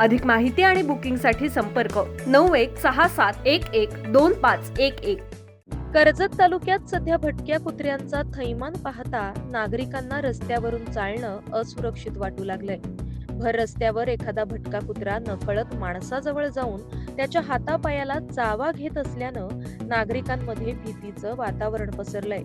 अधिक माहिती आणि बुकिंगसाठी संपर्क नऊ एक सहा सात एक एक दोन पाच एक एक. कर्जत तालुक्यात सध्या भटक्या कुत्र्यांचा थैमान पाहता नागरिकांना रस्त्यावरून चालणं असुरक्षित वाटू लागलंय. भर रस्त्यावर एखादा भटका कुत्रा नकळत माणसाजवळ जाऊन त्याच्या हातापायाला चावा घेत असल्यानं नागरिकांमध्ये भीतीचं वातावरण पसरलंय.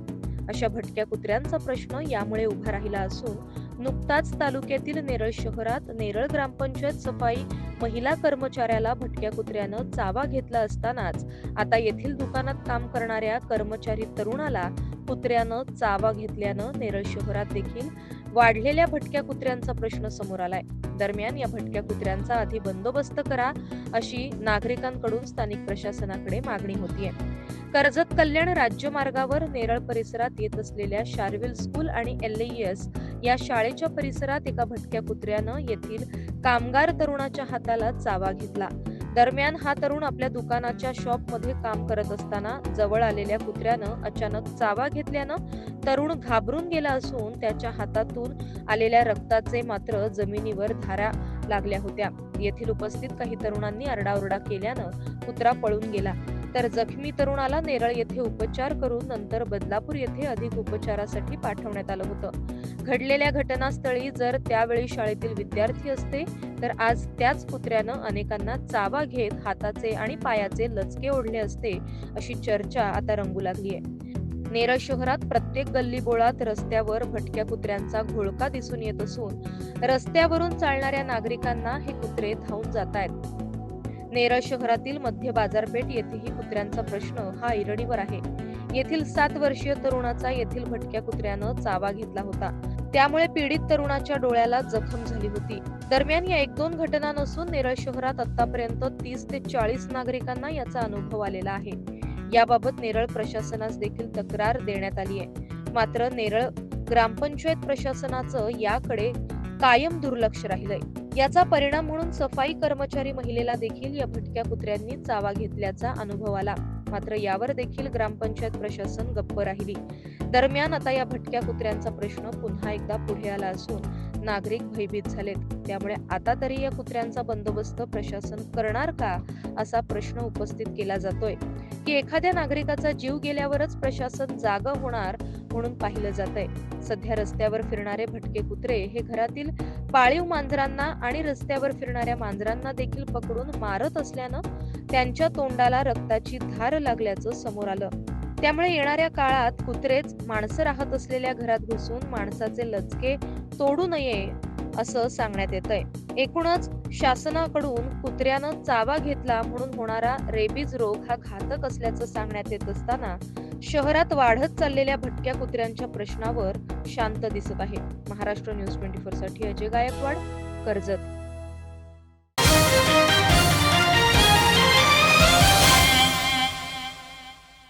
अशा भटक्या कुत्र्यांचा प्रश्न यामुळे उभा राहिला असून नुकताच तालुक्यातील नेरळ शहरात नेरळ ग्रामपंचायत सफाई महिला कर्मचाऱ्याला भटक्या कुत्र्यानं चावा घेतला असतानाच आता येथील दुकानात काम करणाऱ्या कर्मचारी तरुणाला कुत्र्यानं चावा घेतल्यानं नेरळ शहरात देखील वाढलेल्या भटक्या कुत्र्यांचा प्रश्न समोर आलाय. दरम्यान या भटक्या कुत्र्यांचा आधी बंदोबस्त करा अशी नागरिकांकडून स्थानिक प्रशासनाकडे मागणी होतीये. कर्जत कल्याण राज्यमार्गावर नेरळ परिसरात येत असलेल्या शार्विल स्कूल आणि एल या शाळेच्या परिसरात एका भटक्या कुत्र्यानं येथील कामगार तरुणाच्या हाताला चावा घेतला. दरम्यान हा तरुण आपल्या दुकानाच्या शॉपमध्ये काम करत असताना जवळ आलेल्या कुत्र्यानं अचानक चावा घेतल्यानं तरुण घाबरून गेला असून त्याच्या हातातून आलेल्या रक्ताचे मात्र जमिनीवर धारा लागल्या होत्या. येथील उपस्थित काही तरुणांनी आरडाओरडा केल्यानं कुत्रा पळून गेला. तर जखमी तरुणाला नेरळ येथे उपचार करून नंतर बदलापूर येथे अधिक उपचारासाठी पाठवण्यात आलं होतं. घडलेल्या घटनास्थळी जर त्यावेळी शाळेतील विद्यार्थी असते तर आज त्याच कुत्र्यानं अनेकांना चावा घेत हाताचे आणि पायाचे लचके ओढले असते अशी चर्चा आता रंगू लागली आहे. नेरळ शहरात प्रत्येक गल्लीबोळात रस्त्यावर भटक्या कुत्र्यांचा घोळका दिसून येत असून रस्त्यावरून चालणाऱ्या नागरिकांना हे कुत्रे धावून जात आहेत. नेरळ शहरातील मध्य बाजारपेठ येथेही कुत्र्यांचा प्रश्न हा ऐरणीवर आहे. येथील सात वर्षीय तरुणाचा येथील भटक्या कुत्र्यानं चावा घेतला होता. त्यामुळे पीडित तरुणाच्या डोळ्याला जखम झाली होती. दरम्यान या एक दोन घटना नसून नेरळ शहरात आतापर्यंत तीस ते चाळीस नागरिकांना याचा अनुभव आलेला आहे. याबाबत नेरळ प्रशासनास देखील तक्रार देण्यात आली आहे. मात्र नेरळ ग्रामपंचायत प्रशासनाचं याकडे कायम दुर्लक्ष राहिलंय. याचा परिणाम म्हणून सफाई कर्मचारी महिलेला देखील या भटक्या कुत्र्यांनी चावा घेतल्याचा अनुभव आला. मात्र यावर देखील ग्रामपंचायत प्रशासन गप्प राहिली. दरम्यान आता या भटक्या कुत्र्यांचा प्रश्न पुन्हा एकदा पुढे आला असून नागरिक भयभीत झालेत. त्यामुळे आता तरी या कुत्र्यांचा बंदोबस्त प्रशासन करणार का असा प्रश्न उपस्थित केला जातोय. की एखाद्या नागरिकाचा जीव गेल्यावरच प्रशासन जागा होणार म्हणून पाहिलं जात आहे सध्या रस्त्यावर फिरणारे भटके कुत्रे हे घरातील पाळीव मांजरांना आणि रस्त्यावर फिरणाऱ्या मांजरांना देखील पकडून मारत असल्यानं त्यांच्या तोंडाला रक्ताची धार लागल्याचं समोर आलं. त्यामुळे येणाऱ्या काळात कुत्रेच माणसं राहत असलेल्या घरात घुसून माणसाचे लचके तोडू नये असं सांगण्यात येत आहे एकूणच शासनाकडून कुत्र्यानं चावा घेतला म्हणून होणारा रेबीज रोग हा घातक असल्याचं सांगण्यात येत असताना शहरात वाढत चाललेल्या भटक्या कुत्र्यांच्या प्रश्नावर शांत दिसत आहे. महाराष्ट्र न्यूज ट्वेंटी फोरसाठी अजय गायकवाड कर्जत.